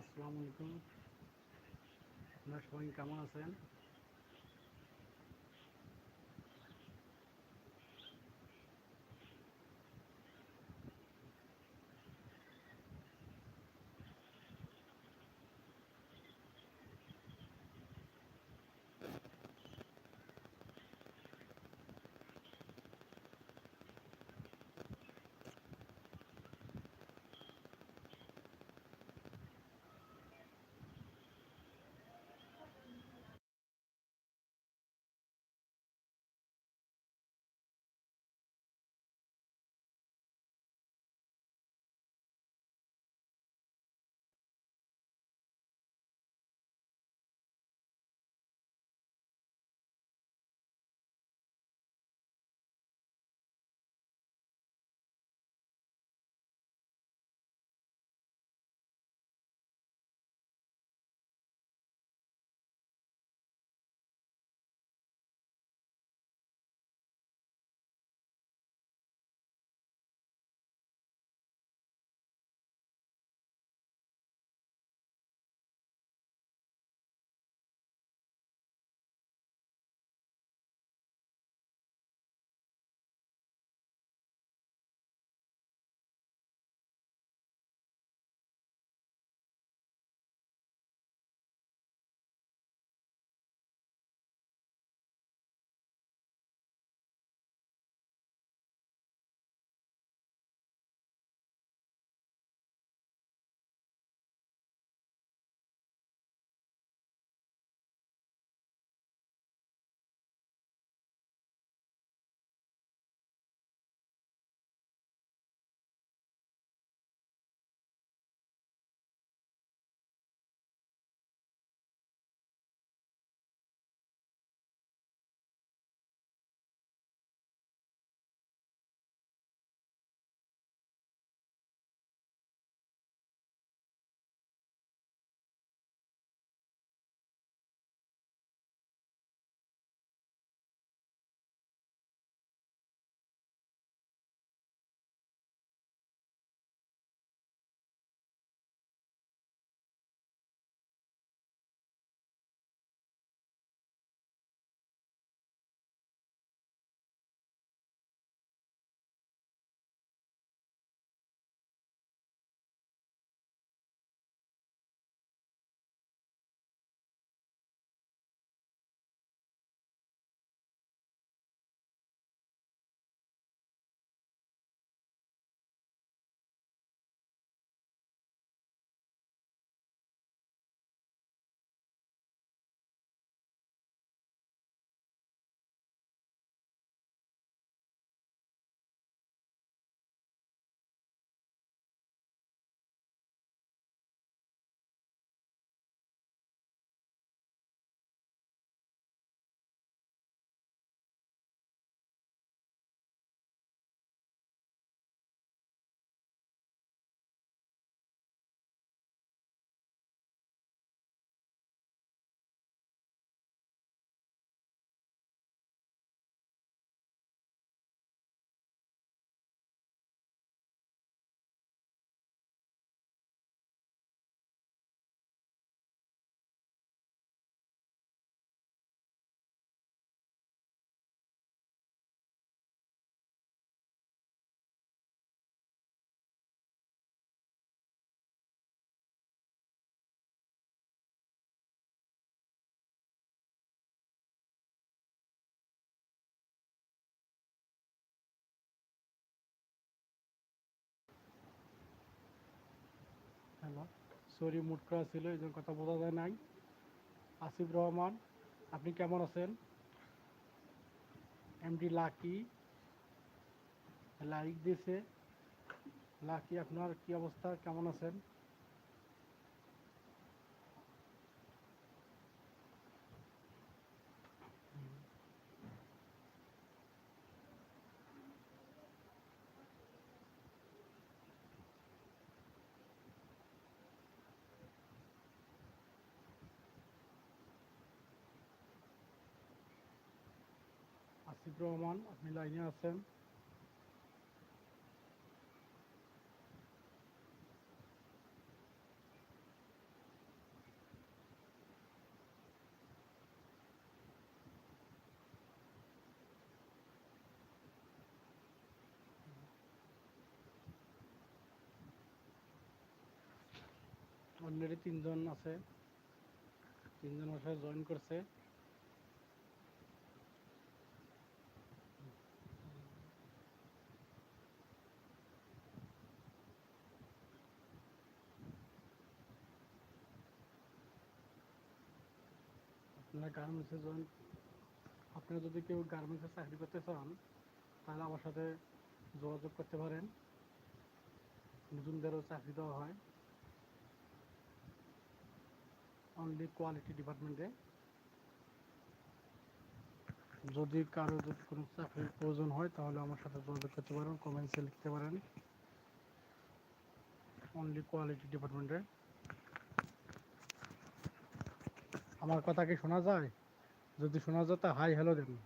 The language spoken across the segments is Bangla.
আসসালামু আলাইকুম। আপনারা সবাই কেমন আছেন? সরি, মুড করা ছিল, এই জন্য কথা বোঝা যায় নাই। আসিফ রহমান, আপনি কেমন আছেন? MD lucky. লাইক দিয়েছে। লাকি, আপনার কি অবস্থা? কেমন আছেন? আসিফ রহমান আপনি লাইনে আছেন। অলরেডি তিনজন আছে। তিনজন আসলে জয়েন করছে। আপনারা গার্মেন্টসে জয়েন আপনারা যদি কেউ গার্মেন্টসে চাকরি করতে চান, তাহলে আমার সাথে যোগাযোগ করতে পারেন। নতুনদেরও চাকরি দেওয়া হয়। অনলি কোয়ালিটি ডিপার্টমেন্টে যদি কারও যদি কোনো চাকরির প্রয়োজন হয়, তাহলে আমার সাথে যোগাযোগ করতে পারেন কমেন্টসে লিখতে পারেন। অনলি কোয়ালিটি ডিপার্টমেন্টে আমার কথা কি শোনা যায়? যদি শোনা যায়, তা হাই হ্যালো দেন।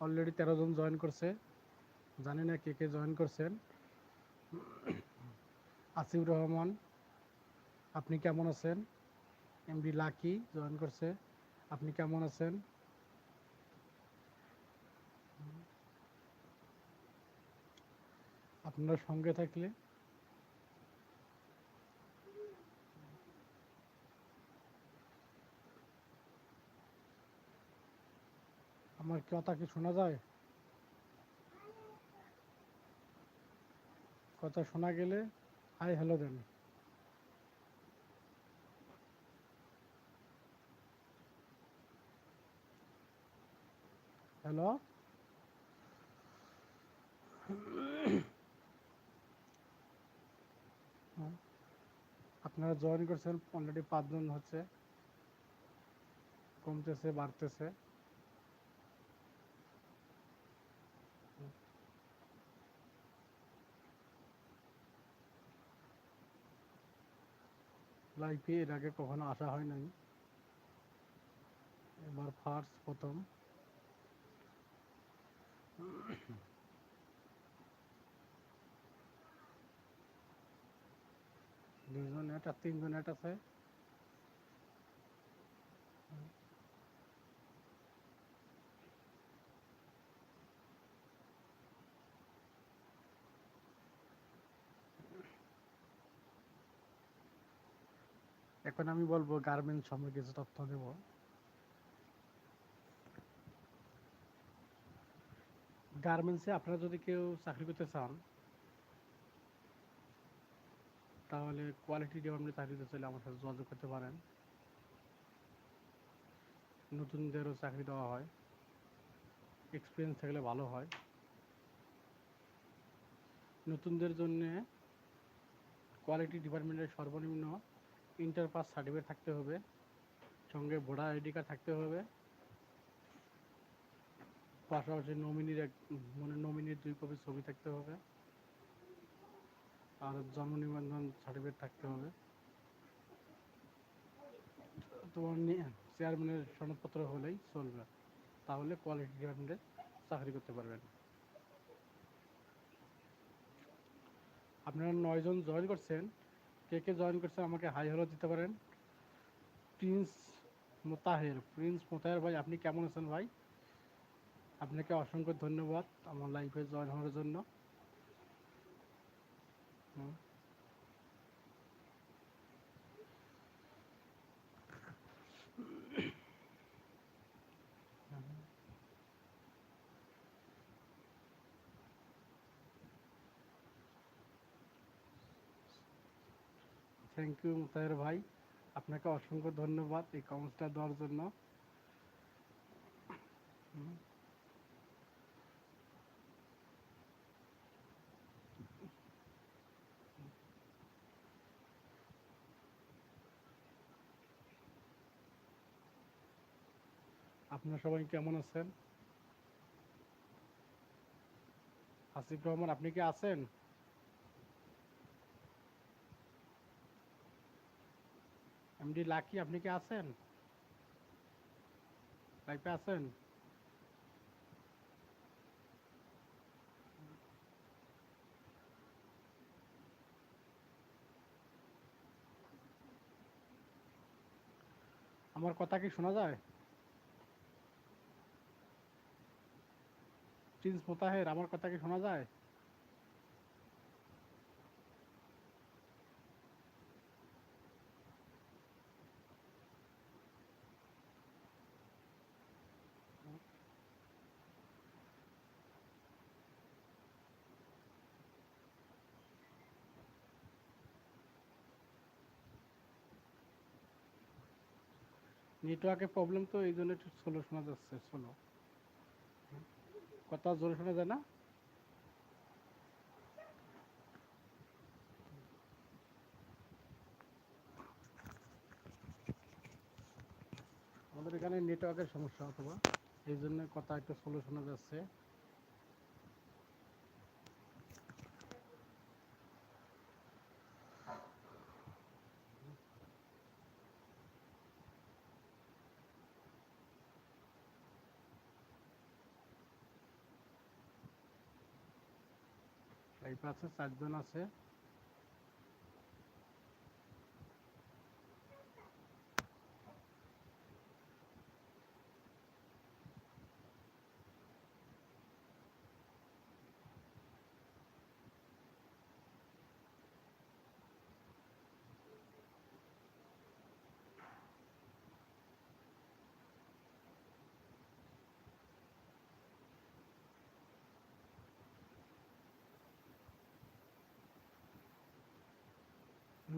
অলরেডি তেরো জন জয়েন করছে। জানি না কে কে জয়েন করছেন। আসিফ রহমান, আপনি কেমন আছেন? এম এমডি লাকি জয়েন করছে। আপনি কেমন আছেন? আপনার সঙ্গে থাকলে আমার কথা কি শোনা যায়? কথা শোনা গেলে হাই হ্যালো দেন হ্যালো আপনারা জয়েন করছেন অলরেডি পাঁচজন হচ্ছে। কমতেছে, বাড়তেছে। লাইফে এর আগে কখনো আসা হয় নাই এবার ফার্স্ট প্রথম। দুজন এটা, তিনজন এটা আছে। এখন আমি বলব গার্মেন্টস সম্পর্কে কিছু তথ্য দেব। গার্মেন্টসে আপনারা যদি কেউ চাকরি করতে চান, তাহলে কোয়ালিটি ডিপার্টমেন্টে চাকরি করতে চাইলে আমার সাথে যোগাযোগ করতে পারেন। নতুনদেরও চাকরি দেওয়া হয়। এক্সপিরিয়েন্স থাকলে ভালো হয়। নতুনদের জন্য কোয়ালিটি ডিপার্টমেন্টের সর্বনিম্ন ইন্টার পাস সার্টিফিকেট থাকতে হবে। সঙ্গে ভোটার আইডি কার্ড থাকতে হবে। পাশাপাশি নমিনির এক মানে নমিনির দুই কপি ছবি থাকতে হবে। আর জন্ম নিবন্ধন সার্টিফিকেট থাকতে হবে। তোমার চেয়ারম্যানের সনদপত্র হলেই চলবে। তাহলে কোয়ালিটি ডিপার্টমেন্টে চাকরি করতে পারবেন। আপনারা নয়জন জয়েন করছেন। কে কে জয়েন করছেন আমাকে হাই হ্যালো দিতে পারেন। প্রিন্স মোতাহের প্রিন্স মোতাহের ভাই, আপনি কেমন আছেন ভাই? আপনাকে অসংখ্য ধন্যবাদ আমার লাইফে জয়েন হওয়ার জন্য। হুম। থ্যাংক ইউ মুতাহের ভাই। আপনাকে অসংখ্য ধন্যবাদ এই কমেন্টসটা দেওয়ার জন্য। আপনারা সবাই কেমন আছেন? আসিফ রহমান, আপনি কি আছেন? এমডি লাকি, আপনি কি আছেন? লাইফে আছেন? আমার কথা কি শোনা যায়? প্রিন্স মোতাহের, আমার কথা কি শোনা যায়? নেটওয়ার্কের প্রবলেম তো, এই জন্য একটু স্লো শোনা যাচ্ছে স্লো কথা জোরে শোনা যায় না? আমাদের এখানে নেটওয়ার্কের সমস্যা অথবা, এই জন্য কথা একটু স্লো শোনা যাচ্ছে। আছে চারজন আছে।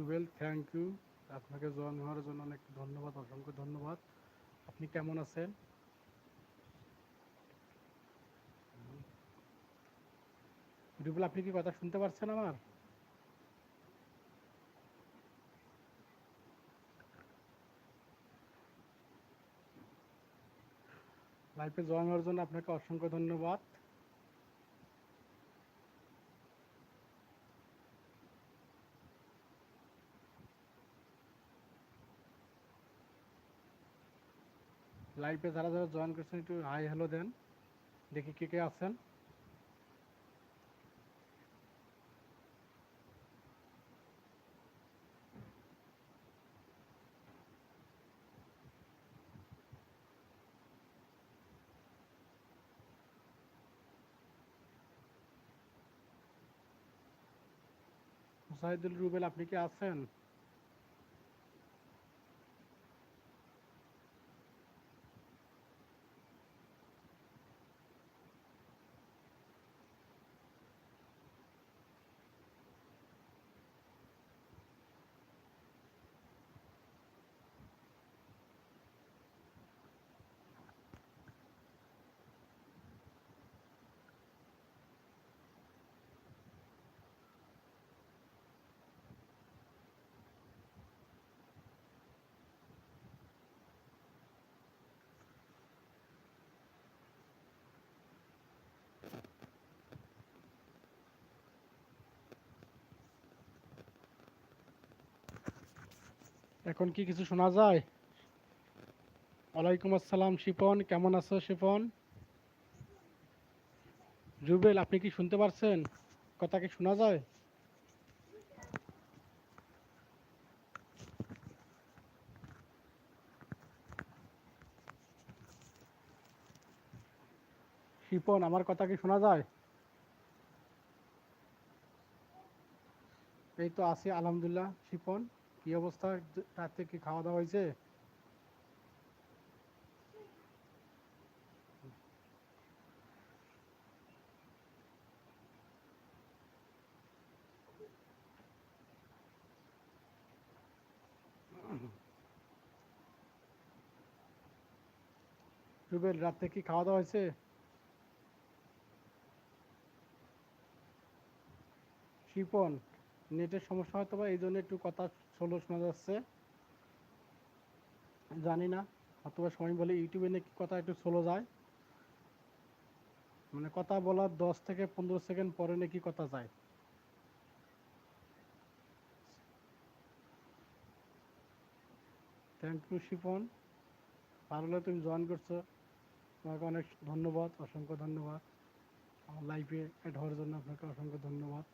রুবেল থ্যাংক ইউ আপনাকে জয়েন হওয়ার জন্য অনেক ধন্যবাদ, অসংখ্য ধন্যবাদ। আপনি কেমন আছেন? রুবেল, আপনি কি কথা শুনতে পারছেন আমার? লাইফে জয়েন হওয়ার জন্য আপনাকে অসংখ্য ধন্যবাদ। লাইভে যারা যারা জয়েন করছেন, একটু হাই হ্যালো দেন। দেখি কে কে আছেন। মুসাহিদুল রুবেল, আপনি কি আছেন? এখন কি কিছু শোনা যায়? ওয়ালাইকুম আসসালাম, শিপন। কেমন আছো, শিপন? রুবেল আপনি কি শুনতে পারছেন? কথা কি শোনা যায়? শিপন, আমার কথা কি শোনা যায়? এই তো আছি, আলহামদুলিল্লাহ। শিপন? কি অবস্থা? রাতে কি খাওয়া দাওয়া হয়েছে? রুবেল রাতে কি খাওয়া দাওয়া হয়েছে? শিপন নেটের সমস্যা হয়তো বা এই জন্য একটু কথা স্লো শোনা যাচ্ছে। জানি না, অথবা সময় বলে ইউটিউবে নাকি কথা একটু স্লো যায়। মানে কথা বলার দশ থেকে পনেরো সেকেন্ড পরে নাকি কথা যায়। Thank you Shipon. ভালো লাগলে তুমি জয়েন করছ। তোমাকে অনেক ধন্যবাদ, অসংখ্য ধন্যবাদ। আমার লাইফে অ্যাড হওয়ার জন্য আপনাকে অসংখ্য ধন্যবাদ।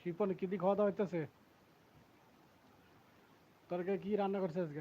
শিপন কি দিয়ে খাওয়া দাওয়া হইতেছে? তরকারি কি রান্না করছে আজকে?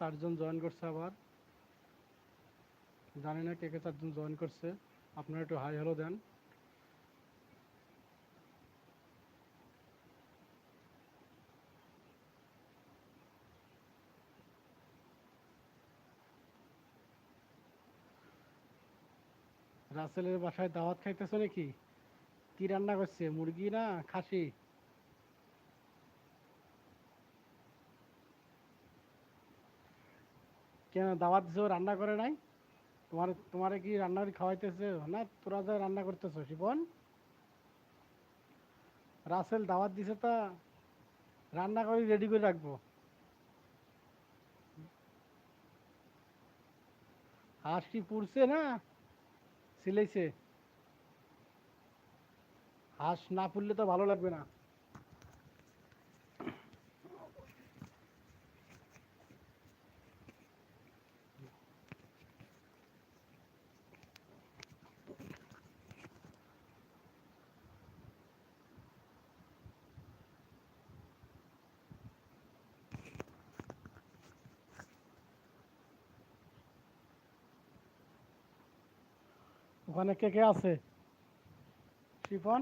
চারজন জয়েন করছে আবার, জানি না কে কে চারজন জয়েন করছে। আপনারা একটু হাই হ্যালো দেন। রাসেলের বাসায় দাওয়াত খাইতেছো নাকি? কি রান্না করছে, মুরগি না খাসি? কেন দাওয়াত দিছো, রান্না করে নাই? তোমার, তোমারে কি রান্না করে খাওয়াইতেছে? না, তোরা যা রান্না করতেছো, শিপন। রাসেল দাওয়াত দিছে তা রান্না করে রেডি করে রাখব। হাঁস কি পুড়ছে না? সিলাইছে। হাঁস না পুড়লে তো ভালো লাগবে না। ওখানে কে কে আছে? শিফন,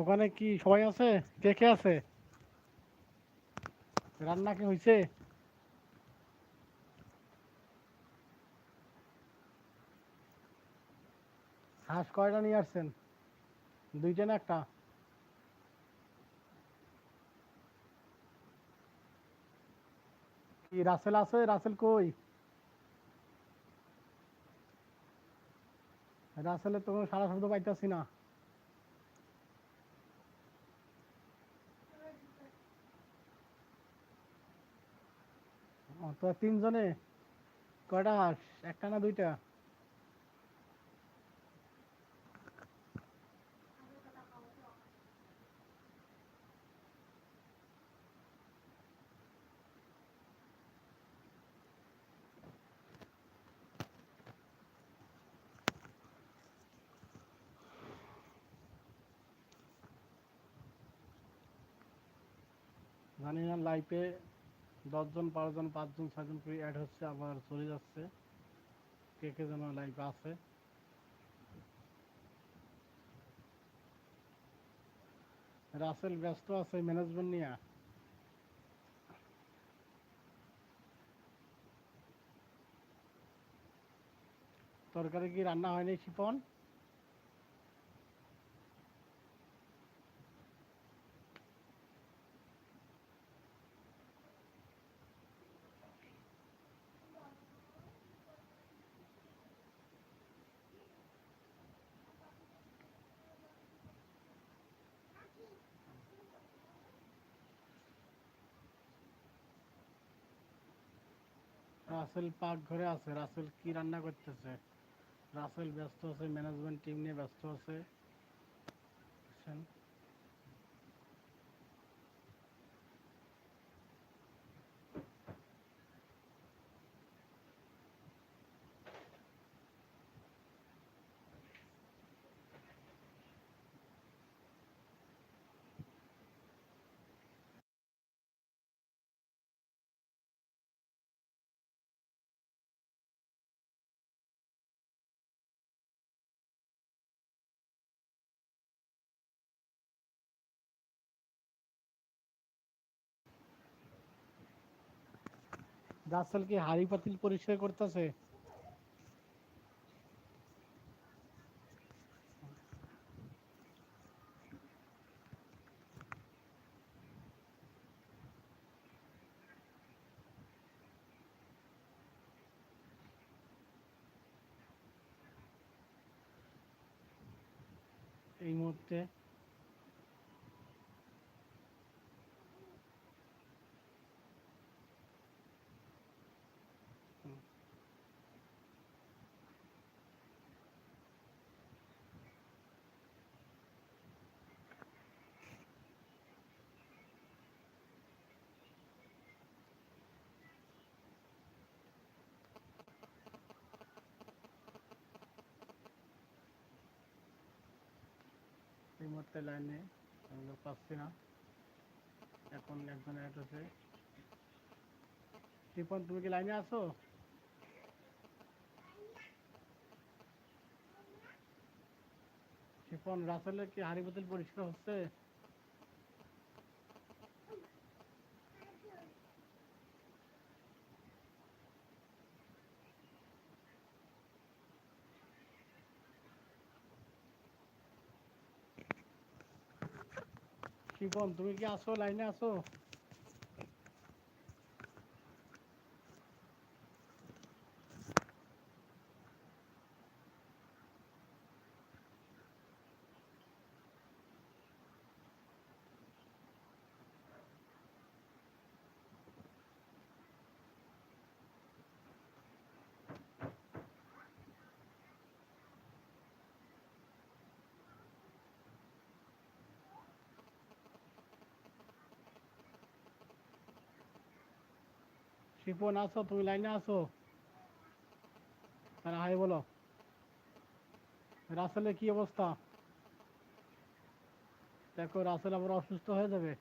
ওখানে কি সবাই আছে? কে কে আছে? রান্না কি হয়েছে হাঁস কয়টা নিয়ে আসছেন? দুইটা না একটা রাসেল আছে? রাসেল কই? রাসেলের তো কোনো সারা শব্দ পাইতেছি না। তো তিনজনে কয়টা? হাঁস একটা না দুইটা? জানি না লাইফে দশজন, বারোজন, পাঁচজন, ছয়জন করে অ্যাড হচ্ছে, আবার চলে যাচ্ছে। কে কে যেন লাইফে আছে। রাসেল ব্যস্ত আছে ম্যানেজমেন্ট নিয়ে। তরকারি কি রান্না হয়নি, শিপন? রাসেল পাক ঘরে আছে, রাসেল কি রান্না করতেছে? রাসেল ব্যস্ত আছে ম্যানেজমেন্ট টিম নিয়ে ব্যস্ত আছে। বুঝছেন? রাসেল কি হাড়ি পাতিল পরিষ্কার করতেছে এই মুহূর্তে এই মুহূর্তে লাইনে আমি লোক পাচ্ছি না। এখন একজন অ্যাড আছে শিপন তুমি কি লাইনে আছো? শিপন রাসেলের কি হাড়ি বোতল পরিষ্কার হচ্ছে? শিপন তুমি কি আছো? লাইনে আছো? শিপন আছো তুমি লাইনে আছো হ্যাঁ হাই বলো। রাসেলের কি অবস্থা? দেখো, রাসেল আবার অসুস্থ হয়ে যাবে।